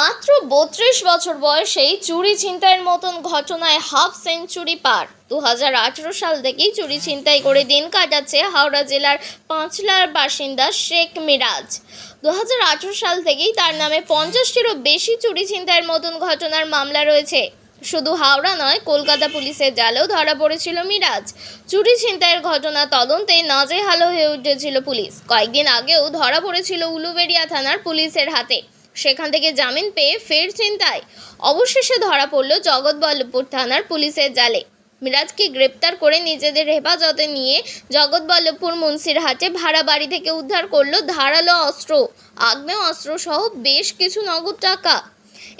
মাত্র বত্রিশ বছর বয়সেই চুরি ছিনতাইয়ের মতন ঘটনায় হাফ সেঞ্চুরি পার। দু হাজার আঠেরো সাল থেকেই চুরি ছিনতাই করে দিন কাটাচ্ছে হাওড়া জেলার পাঁচলার বাসিন্দা শেখ মিরাজ। দু হাজার আঠেরো সাল থেকেই তার নামে পঞ্চাশটিরও বেশি চুরি ছিনতাইয়ের মতন ঘটনার মামলা রয়েছে। শুধু হাওড়া নয়, কলকাতা পুলিশের জালেও ধরা পড়েছিল মিরাজ। চুরি ছিনতাইয়ের ঘটনা তদন্তে নাজেহাল হয়ে উঠেছিল পুলিশ। কয়েকদিন আগেও ধরা পড়েছিল উলুবেড়িয়া থানার পুলিশের হাতে। সেখান থেকে জামিন পেয়ে ফের চিন্তায়। অবশেষে ধরা পড়ল জগৎবল্লভপুর থানার পুলিশের জালে। মিরাজকে গ্রেপ্তার করে নিজেদের হেফাজতে নিয়ে জগৎবল্লভপুর মুন্সিরহাটে ভাড়া বাড়ি থেকে উদ্ধার করল ধারালো অস্ত্র, আগ্নেয় অস্ত্র সহ বেশ কিছু নগদ টাকা।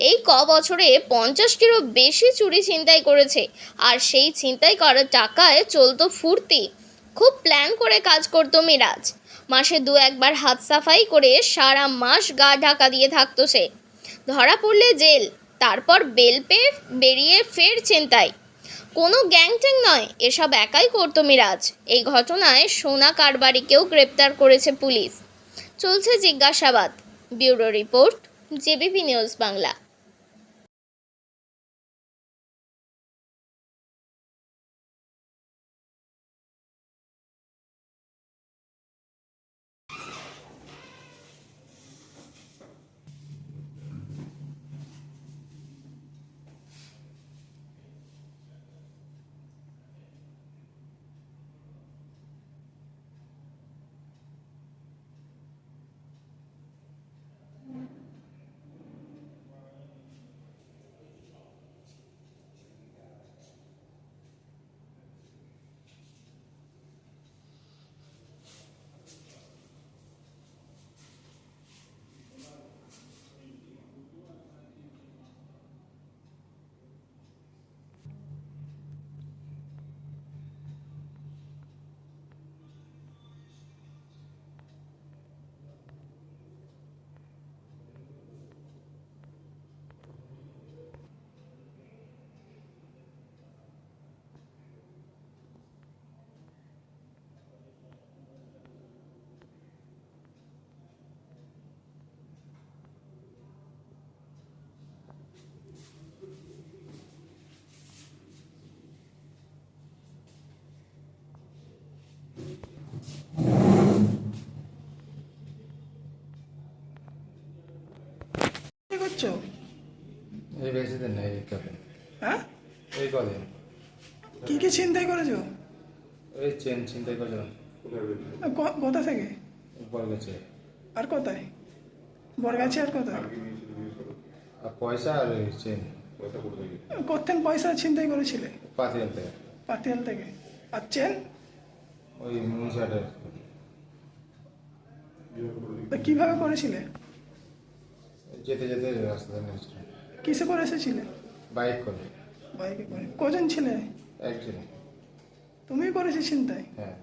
এই ক বছরে পঞ্চাশটিরও বেশি চুরি ছিনতাই করেছে, আর সেই ছিনতাই করা টাকায় চলতো ফুর্তি। খুব প্ল্যান করে কাজ করতো মিরাজ। মাসে দু একবার হাত সাফাই করে সারা মাস গা ঢাকা দিয়ে থাকতো সে। ধরা পড়লে জেল, তারপর বেল পেয়ে বেরিয়ে ফের চিন্তায় কোনো গ্যাংট্যাং নয়, এসব একাই করতো মিরাজ। এই ঘটনায় সোনা কারবারিকেও গ্রেপ্তার করেছে পুলিশ। চলছে জিজ্ঞাসাবাদ। Bureau report JBP news Bangla. করছ? এই বেশি দিন নেই এই কদিন। হ্যাঁ? এই কদিন। কি কি চিন্তাই করেছ? এই চেন চিন্তাই করছিলাম। ক- কোথা থেকে? উপর গেছে আর কোথায়? বরগাছি আর কোথায়? আর পয়সা আর ওই চেন। কোথেন পয়সা চিন্তাই করেছিলে? পাতিয়াল থেকে। পাতিয়াল থেকে। আর চেন? ওই মুন্সিহাটের কীভাবে করেছিলে? যেতে যেতে রাস্তাতে নেমেছিল কিসে করে এসেছিলে? বাইক করে। বাইকে করে। কজন ছিলে? একজন তুমিই করেছি চিন্তায় হ্যাঁ।